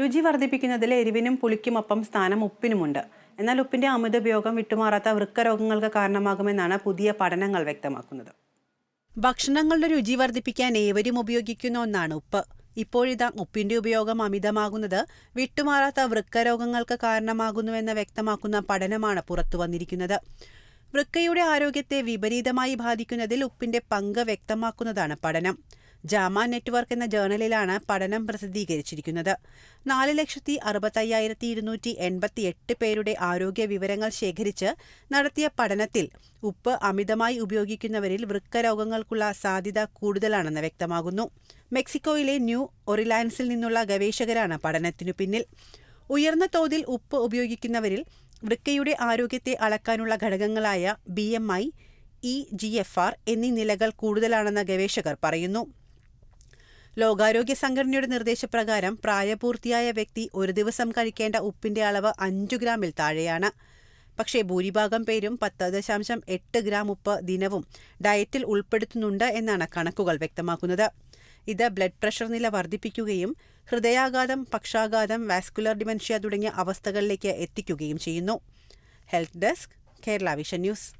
രുചി വർദ്ധിപ്പിക്കുന്നതിൽ എരിവിനും പുളിക്കുമൊപ്പം സ്ഥാനം ഉപ്പിനുമുണ്ട്. എന്നാൽ ഉപ്പിന്റെ അമിത ഉപയോഗം വിട്ടുമാറാത്ത വൃക്കരോഗങ്ങൾക്ക് കാരണമാകുമെന്നാണ് പുതിയ പഠനങ്ങൾ വ്യക്തമാക്കുന്നത്. ഭക്ഷണങ്ങളുടെ രുചി വർദ്ധിപ്പിക്കാൻ ഏവരും ഉപയോഗിക്കുന്ന ഒന്നാണ് ഉപ്പ്. ഇപ്പോഴിതാ ഉപ്പിന്റെ ഉപയോഗം അമിതമാകുന്നത് വിട്ടുമാറാത്ത വൃക്കരോഗങ്ങൾക്ക് കാരണമാകുന്നുവെന്ന് വ്യക്തമാക്കുന്ന പഠനമാണ് പുറത്തു വന്നിരിക്കുന്നത്. വൃക്കയുടെ ആരോഗ്യത്തെ വിപരീതമായി ബാധിക്കുന്നതിൽ ഉപ്പിന്റെ പങ്ക് വ്യക്തമാക്കുന്നതാണ് പഠനം. ജാമ നെറ്റ്വർക്ക് എന്ന ജേർണലിലാണ് പഠനം പ്രസിദ്ധീകരിച്ചിരിക്കുന്നത്. നാല് ലക്ഷത്തി അറുപത്തയ്യായിരത്തി ഇരുന്നൂറ്റി എൺപത്തി എട്ട് പേരുടെ ആരോഗ്യ വിവരങ്ങൾ ശേഖരിച്ച് നടത്തിയ പഠനത്തിൽ ഉപ്പ് അമിതമായി ഉപയോഗിക്കുന്നവരിൽ വൃക്കരോഗങ്ങൾക്കുള്ള സാധ്യത കൂടുതലാണെന്ന് വ്യക്തമാകുന്നു. മെക്സിക്കോയിലെ ന്യൂ ഒറിലാൻസിൽ നിന്നുള്ള ഗവേഷകരാണ് പഠനത്തിനു പിന്നിൽ. ഉയർന്ന തോതിൽ ഉപ്പ് ഉപയോഗിക്കുന്നവരിൽ വൃക്കയുടെ ആരോഗ്യത്തെ അളക്കാനുള്ള ഘടകങ്ങളായ B M I E G F R എന്നീ നിലകൾ കൂടുതലാണെന്ന് ഗവേഷകർ പറയുന്നു. ലോകാരോഗ്യ സംഘടനയുടെ നിർദ്ദേശപ്രകാരം പ്രായപൂർത്തിയായ വ്യക്തി ഒരു ദിവസം കഴിക്കേണ്ട ഉപ്പിന്റെ അളവ് അഞ്ചു ഗ്രാമിൽ താഴെയാണ്. പക്ഷേ ഭൂരിഭാഗം പേരും പത്ത് ദശാംശം എട്ട് ഗ്രാം ഉപ്പ് ദിനവും ഡയറ്റിൽ ഉൾപ്പെടുത്തുന്നുണ്ട് എന്നാണ് കണക്കുകൾ വ്യക്തമാക്കുന്നത്. ഇത് ബ്ലഡ് പ്രഷർ നില വർദ്ധിപ്പിക്കുകയും ഹൃദയാഘാതം പക്ഷാഘാതം വാസ്കുലർ ഡിമെൻഷ്യ തുടങ്ങിയ അവസ്ഥകളിലേക്ക് എത്തിക്കുകയും ചെയ്യുന്നു. Health desk Kerala Vision News.